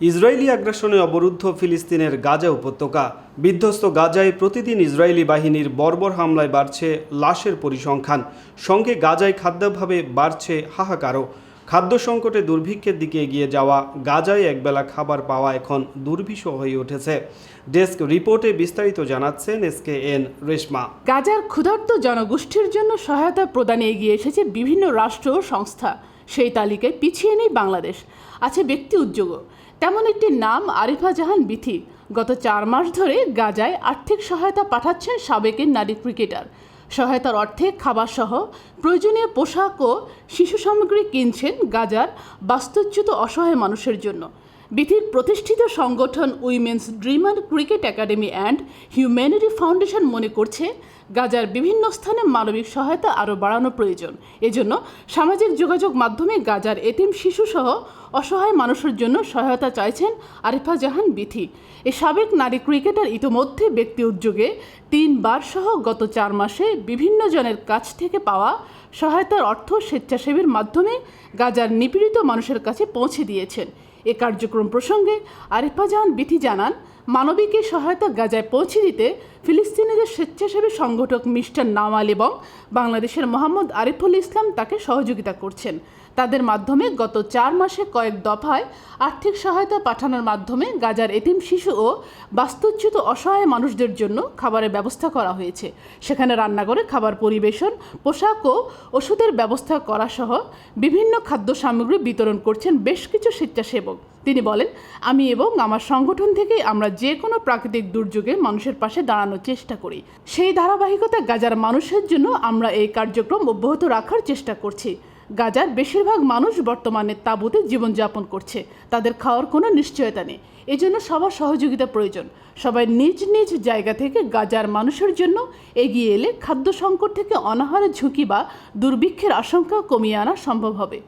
Israeli আগ্রাসনে অবরুদ্ধ ফিলিস্তিনের গাজা উপত্যকা। বিধ্বস্ত গাজায় প্রতিদিন ইসরায়েলি বাহিনীর বর্বর হামলায় বাড়ছে লাশের পরিসংখ্যান। সঙ্গে গাজায় খাদ্যাভাবে বাড়ছে হাহাকারও। খাদ্য সংকটে দুর্ভিক্ষের দিকে এগিয়ে যাওয়া গাজায় একবেলা খাবার পাওয়া এখন দুর্বিষহ হয়ে উঠেছে। ডেস্ক রিপোর্টে বিস্তারিত জানাচ্ছেন এস কে এন রেশমা। গাজার ক্ষুধার্ত জনগোষ্ঠীর জন্য সহায়তা প্রদানে এগিয়ে এসেছে বিভিন্ন রাষ্ট্র সংস্থা। সেই তালিকায় পিছিয়ে নেই বাংলাদেশ। আছে ব্যক্তি উদ্যোগও। তেমন একটি নাম আরিফা জাহান বিথি। গত চার মাস ধরে গাজায় আর্থিক সহায়তা পাঠাচ্ছেন সাবেকের নারী ক্রিকেটার। সহায়তার অর্থে খাবারসহ প্রয়োজনীয় পোশাক ও শিশু সামগ্রী কিনছেন গাজার বাস্তুচ্যুত অসহায় মানুষের জন্য। বিথির প্রতিষ্ঠিত সংগঠন women's dreamer cricket academy and humanity foundation মনে করছে, গাজার বিভিন্ন স্থানে মানবিক সহায়তা আরও বাড়ানো প্রয়োজন। এজন্য সামাজিক যোগাযোগ মাধ্যমে গাজার এতিম শিশুসহ অসহায় মানুষের জন্য সহায়তা চাইছেন আরিফা জাহান বিথি। এ সাবেক নারী ক্রিকেটার ইতোমধ্যে ব্যক্তি উদ্যোগে তিনবার সহ গত চার মাসে বিভিন্ন জনের কাছ থেকে পাওয়া সহায়তার অর্থ স্বেচ্ছাসেবীর মাধ্যমে গাজার নিপীড়িত মানুষের কাছে পৌঁছে দিয়েছেন। এ কার্যক্রম প্রসঙ্গে আরিফা জাহান বিথি জানান মানবিক এই সহায়তা গাজায় পৌঁছে দিতে ফিলিস্তিনিদের স্বেচ্ছাসেবী সংগঠক মিস্টার নাওয়াল এবং বাংলাদেশের মোহাম্মদ আরিফুল ইসলাম তাকে সহযোগিতা করছেন। তাদের মাধ্যমে গত চার মাসে কয়েক দফায় আর্থিক সহায়তা পাঠানোর মাধ্যমে গাজার এতিম শিশু ও বাস্তুচ্যুত অসহায় মানুষদের জন্য খাবারের ব্যবস্থা করা হয়েছে। সেখানে রান্না করে খাবার পরিবেশন, পোশাক ও ওষুধের ব্যবস্থা করা সহ বিভিন্ন খাদ্য সামগ্রী বিতরণ করছেন বেশ কিছু স্বেচ্ছাসেবক। তিনি বলেন, আমি এবং আমার সংগঠন থেকে আমরা যে কোনো প্রাকৃতিক দুর্যোগে মানুষের পাশে দাঁড়ানোর চেষ্টা করি। সেই ধারাবাহিকতা গাজার মানুষের জন্য আমরা এই কার্যক্রম অব্যাহত রাখার চেষ্টা করছি। গাজার বেশিরভাগ মানুষ বর্তমানে তাঁবুতে জীবনযাপন করছে। তাদের খাওয়ার কোনো নিশ্চয়তা নেই। এজন্য সবার সহযোগিতা প্রয়োজন। সবাই নিজ নিজ জায়গা থেকে গাজার মানুষের জন্য এগিয়ে এলে খাদ্য সংকট থেকে অনাহারের ঝুঁকি বা দুর্ভিক্ষের আশঙ্কা কমিয়ে আনা সম্ভব হবে।